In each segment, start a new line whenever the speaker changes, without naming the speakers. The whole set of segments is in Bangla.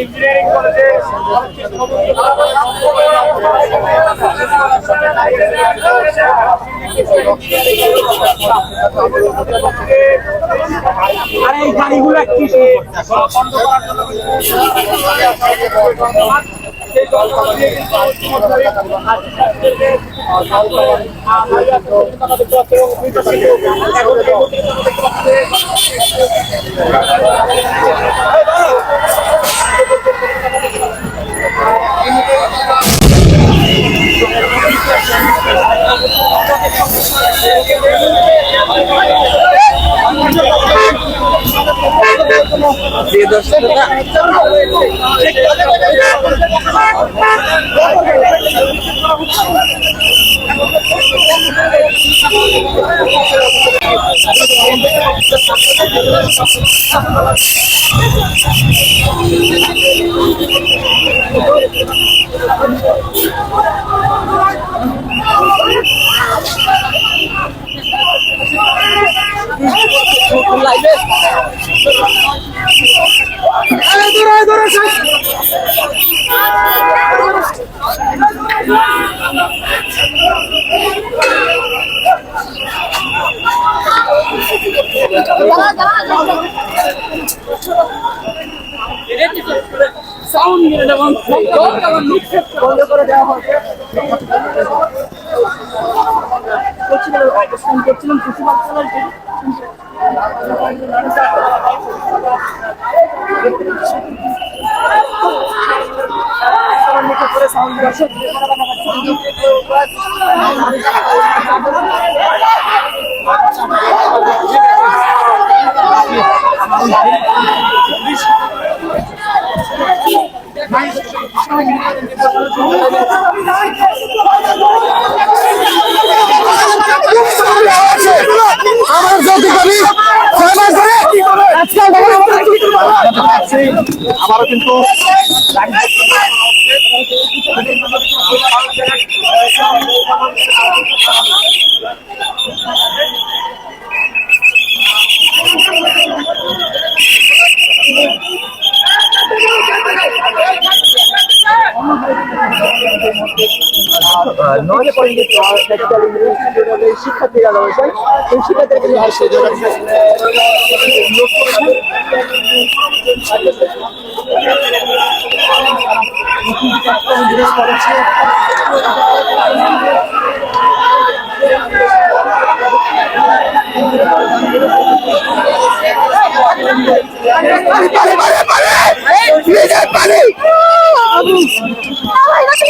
ইঞ্জিনিয়ারিং কলেজে
আরে এই গাড়িগুলো কি
প্রিয় দর্শকরা
আমার যদি করি সবাই করে আজকাল
আবারও কিন্তু
নয় পয়েন্ট টেকনিক্যাল শিক্ষার্থীরা রয়েছেন সেই শিক্ষার্থীদের নিয়ে ক্যামেরাগুলো সবাই দেন ক্যামেরাগুলো নিচে নিচে নইতে হবে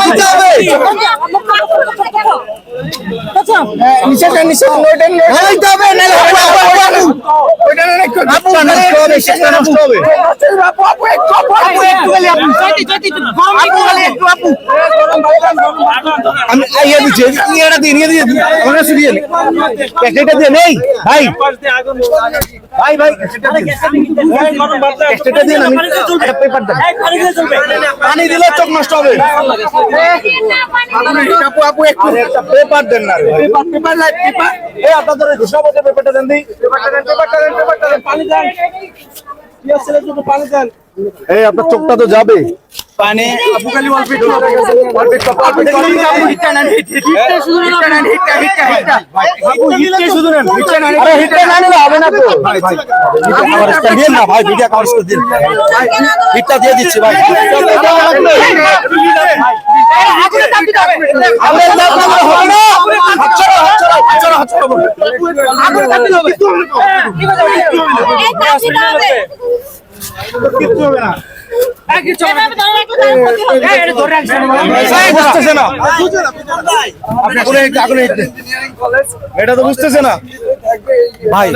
নষ্ট হবে শেষটা নষ্ট হবে আপু আপু একটু আপু আপু একটু গেলে আপু আপু গেলে একটু আপু আমি ইয়ে দিচ্ছি ইয়েটা দিন ইয়ে দিয়ে আমার ভাই ভাই ভাই আমি একটা পেপার দেন পানি দিলে চোখ নষ্ট হবে আপু আপু একটু পেপার দেন না পেপার পেপার পেপার এই আপনাদের ঘোষণা পেপারটা দেন দি পেপারটা দেন পেপারটা দেন পেপারটা দেন পানি দেন কি আছে একটু পানি দেন এই আপনার চোখটা তো যাবে পানি আপু খালি অল্প একটু অল্প একটু আপু হিটটা নেন হিট শুধু আরে না নিলে হবে না তো ভাই ভাই দিন না ভাই ভিডিও কভারেজ দিন হিটটা দিয়ে দিচ্ছি ভাই আচ্ছা আচ্ছা
আগুন হবে
কিচ্ছু হবে না এটা তো বুঝতেছে না ভাই